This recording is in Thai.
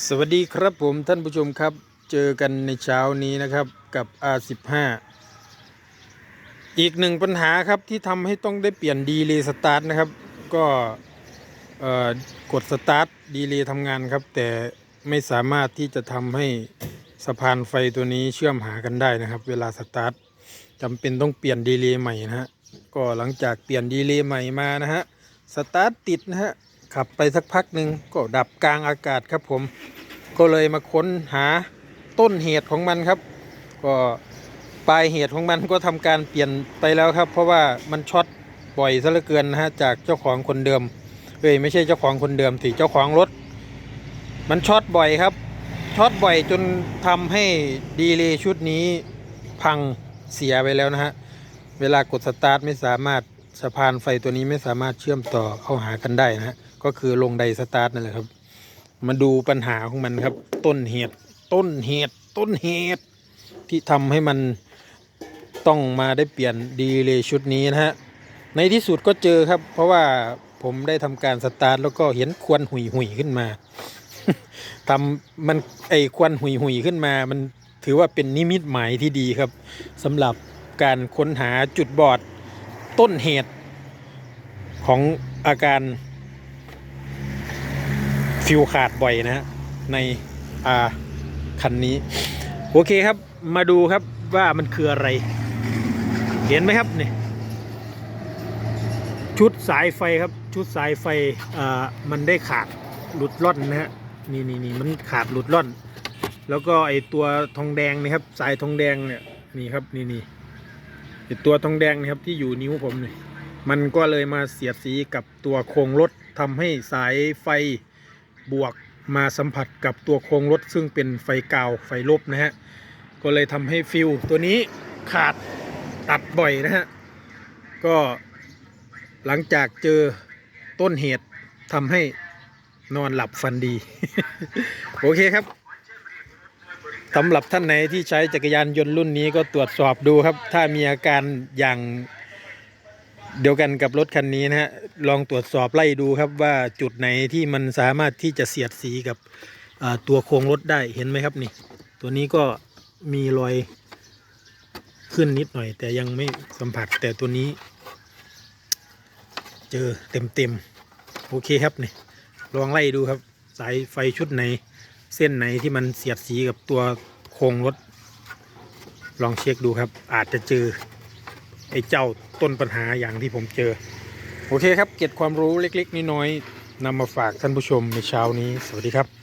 สวัสดีครับผมท่านผู้ชมครับ เจอกันในเช้านี้นะครับกับ R15 อีกหนึ่งปัญหาครับที่ทำให้ต้องได้เปลี่ยนดีเลย์สตาร์ทนะครับ ก็กดสตาร์ทดีเลย์ทำงานครับ แต่ไม่สามารถที่จะทำให้สะพานไฟตัวนี้เชื่อมหากันได้นะครับ เวลาสตาร์ทจำเป็นต้องเปลี่ยนดีเลย์ใหม่นะฮะก็หลังจากเปลี่ยนดีเลย์ใหม่มานะฮะสตาร์ทติดนะฮะ ขับไปสักพักหนึ่งก็ดับกลางอากาศครับผม ก็เลยมาค้นหาต้นเหตุของมันครับ ก็ปลายเหตุของมันก็ทำการเปลี่ยนไปแล้วครับ เพราะว่ามันช็อตบ่อยซะเหลือเกินนะฮะจากเจ้าของคนเดิมเอ้ยไม่ใช่เจ้าของคนเดิมสิเจ้าของรถ มันช็อตบ่อยครับช็อตบ่อยจนทำให้ดีเลย์ชุดนี้พังเสียไปแล้วนะฮะเวลากดสตาร์ทไม่สามารถ สะพานไฟตัวนี้ไม่สามารถเชื่อมต่อเข้าหากันได้นะฮะก็คือลงไดสตาร์ทนั่นแหละครับ มาดูปัญหาของมันครับ ต้นเหตุต้นเหตุต้นเหตุที่ทำให้มันต้องมาได้เปลี่ยนดีเลยชุดนี้นะฮะในที่สุดก็เจอครับ เพราะว่าผมได้ทำการสตาร์ทแล้วก็เห็นควันหุยหุยขึ้นมาทำมันไอควันหุยหุยขึ้นมา มันถือว่าเป็นนิมิตหมายที่ดีครับสำหรับการค้นหาจุดบอด ต้นเหตุของอาการฟิวขาดบ่อยนะฮะในอาคันนี้ โอเคครับมาดูครับว่ามันคืออะไร เห็นไหมครับนี่ชุดสายไฟครับ ชุดสายไฟอ่ามันได้ขาดหลุดล่อนนะฮะนี่นี่นี่มันขาดหลุดล่อน แล้วก็ไอตัวทองแดงนี่ครับ สายทองแดงเนี่ยนี่ครับนี่นี่ ตัวทองแดงนี่ครับที่อยู่นิ้วผมนี่มันก็เลยมาเสียดสีกับตัวโครงรถทำให้สายไฟบวกมาสัมผัสกับตัวโครงรถ ซึ่งเป็นไฟกาวไฟลบนะฮะก็เลยทำให้ฟิวตัวนี้ขาดตัดบ่อยนะฮะก็หลังจากเจอต้นเหตุทำให้นอนหลับฟันดี โอเคครับ สำหรับท่านไหนที่ใช้จักรยานยนต์รุ่นนี้ก็ตรวจสอบดูครับ ถ้ามีอาการอย่างเดียวกันกับรถคันนี้นะฮะลองตรวจสอบไล่ดูครับว่าจุดไหนที่มันสามารถที่จะเสียดสีกับตัวโครงรถได้เห็นไหมครับนี่ ตัวนี้ก็มีรอยขึ้นนิดหน่อย แต่ยังไม่สัมผัสแต่ตัวนี้ เจอเต็มเต็มๆโอเคครับนี่ลองไล่ดูครับ สายไฟชุดไหน เส้นไหนที่มันเสียดสีกับตัวโครงรถ ลองเช็คดูครับ อาจจะเจอไอ้เจ้าต้นปัญหาอย่างที่ผมเจอ โอเคครับ เก็บความรู้เล็ก ๆน้อยๆนำมาฝากท่านผู้ชมในเช้านี้ สวัสดีครับ